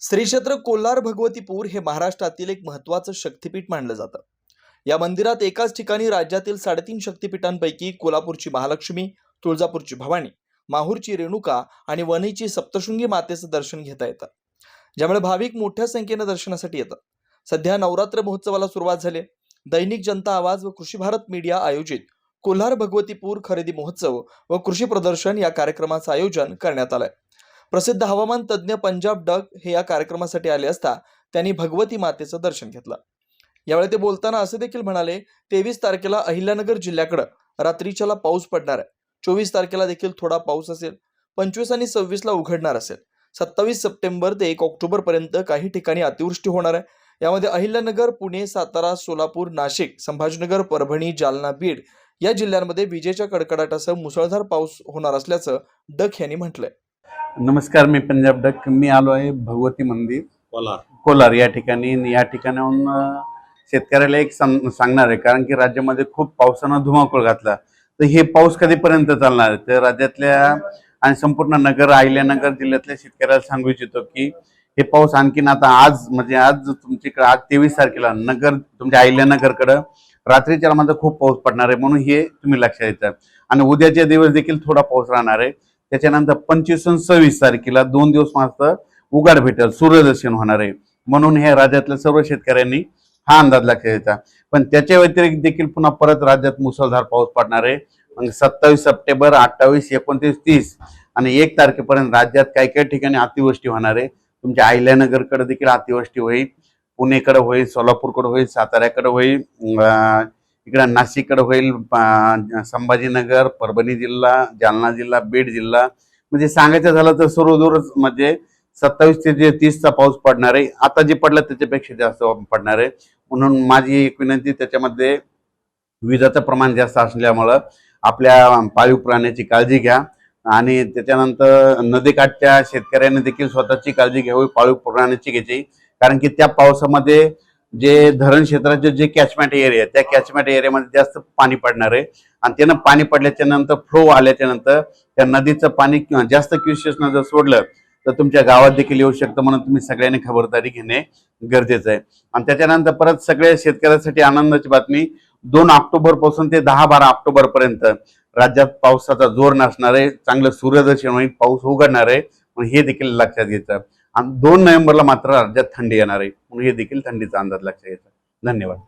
श्री क्षेत्र कोल्हार भगवतीपूर हे महाराष्ट्रातील एक महत्वाचं शक्तिपीठ मानलं जातं. या मंदिरात एकाच ठिकाणी राज्यातील साडेतीन शक्तिपीठांपैकी कोल्हापूरची महालक्ष्मी तुळजापूरची भवानी माहूरची रेणुका आणि वणीची सप्तशृंगी मातेचं दर्शन घेता येतं. ज्यामुळे भाविक मोठ्या संख्येनं दर्शनासाठी येतात. सध्या नवरात्र महोत्सवाला सुरुवात झाली दैनिक जनता आवाज व कृषी भारत मीडिया आयोजित कोल्हार भगवतीपूर खरेदी महोत्सव व कृषी प्रदर्शन या कार्यक्रमाचं आयोजन करण्यात आलंय. प्रसिद्ध हवामान तज्ज्ञ पंजाब डग हे या कार्यक्रमासाठी आले असता त्यांनी भगवती मातेचं दर्शन घेतलं. यावेळी ते बोलताना असे देखील म्हणाले तेवीस तारखेला अहिल्यानगर जिल्ह्याकडं रात्रीच्याला पाऊस पडणार आहे. चोवीस तारखेला देखील थोडा पाऊस असेल. पंचवीस आणि सव्वीसला उघडणार असेल. सत्तावीस सप्टेंबर ते एक ऑक्टोबर पर्यंत काही ठिकाणी अतिवृष्टी होणार आहे. यामध्ये अहिल्यानगर पुणे सातारा सोलापूर नाशिक संभाजीनगर परभणी जालना बीड या जिल्ह्यांमध्ये विजेच्या कडकडाटासह मुसळधार पाऊस होणार असल्याचं डक यांनी म्हटलंय. नमस्कार मी पंजाब डक. मी आलो आहे भगवती मंदिर. कोलार. कोलार या ठिकाणी. या ठिकाणाहून शेतकऱ्याला एक सांग सांगणार आहे कारण की राज्यामध्ये खूप पावसानं धुमाकूळ घातला. तर हे पाऊस कधीपर्यंत चालणार आहे? तर राज्यातल्या आणि संपूर्ण नगर अहिल्यानगर जिल्ह्यातल्या शेतकऱ्याला सांगू इच्छितो की हे पाऊस आणखीन आता आज म्हणजे आज तुमच्याकडे आज तेवीस तारखेला नगर तुमच्या अहिल्यानगरकडं रात्रीच्या मध्ये खूप पाऊस पडणार आहे म्हणून हे तुम्ही लक्षात येतं आणि उद्याच्या दिवस देखील थोडा पाऊस राहणार आहे. त्याच्यानंतर पंचवीस आणि सव्वीस तारखेला दोन दिवस मात्र उघाड भेटेल सूर्यदर्शन होणार आहे. म्हणून हे राज्यातल्या सर्व शेतकऱ्यांनी हा अंदाज लक्षात घ्यायचा पण त्याच्या व्यतिरिक्त देखील पुन्हा परत राज्यात मुसळधार पाऊस पडणार आहे. मग सत्तावीस सप्टेंबर अठ्ठावीस एकोणतीस तीस आणि एक तारखेपर्यंत राज्यात काही काही ठिकाणी अतिवृष्टी होणार आहे. तुमच्या अहिल्यानगरकडे देखील अतिवृष्टी होईल. पुणेकडे होईल सोलापूरकडे होईल साताऱ्याकडे होईल इकडं नाशिककडे होईल संभाजीनगर परभणी जिल्हा जालना जिल्हा बीड जिल्हा. म्हणजे सांगायचं झालं तर सर्वदूरच म्हणजे सत्तावीस ते तीसचा पाऊस पडणार आहे आता जे पडलं त्याच्यापेक्षा जास्त पडणार आहे. म्हणून माझी एक विनंती त्याच्यामध्ये विजाचं प्रमाण जास्त असल्यामुळं आपल्या पाळीव प्राण्याची काळजी घ्या. आणि त्याच्यानंतर नदीकाठच्या शेतकऱ्यांनी देखील स्वतःची काळजी घ्यावी पाळीव प्राण्याची घ्यायची. कारण की त्या पावसामध्ये जे धरण क्षेत्राचे जे कॅचमेंट एरिया त्या कॅचमेंट एरियामध्ये जास्त पाणी पडणार आहे. आणि त्यानं पाणी पडल्याच्या नंतर फ्लो आल्याच्यानंतर त्या नदीचं पाणी किंवा जास्त क्युशियसनं जर सोडलं तर तुमच्या गावात देखील येऊ शकतं म्हणून तुम्ही सगळ्यांनी खबरदारी घेणे गरजेचं आहे. आणि त्याच्यानंतर परत सगळ्या शेतकऱ्यांसाठी आनंदाची बातमी दोन ऑक्टोबरपासून ते दहा बारा ऑक्टोबर पर्यंत राज्यात पावसाचा जोर नसणार आहे. चांगलं सूर्यदर्शन होईल पाऊस उघडणार आहे. हे देखील लक्षात घ्यायचं. आणि दोन नोव्हेंबरला मात्र राज्यात थंडी येणार आहे. म्हणून हे देखील थंडीचा अंदाज लक्षात घ्यायचा. धन्यवाद.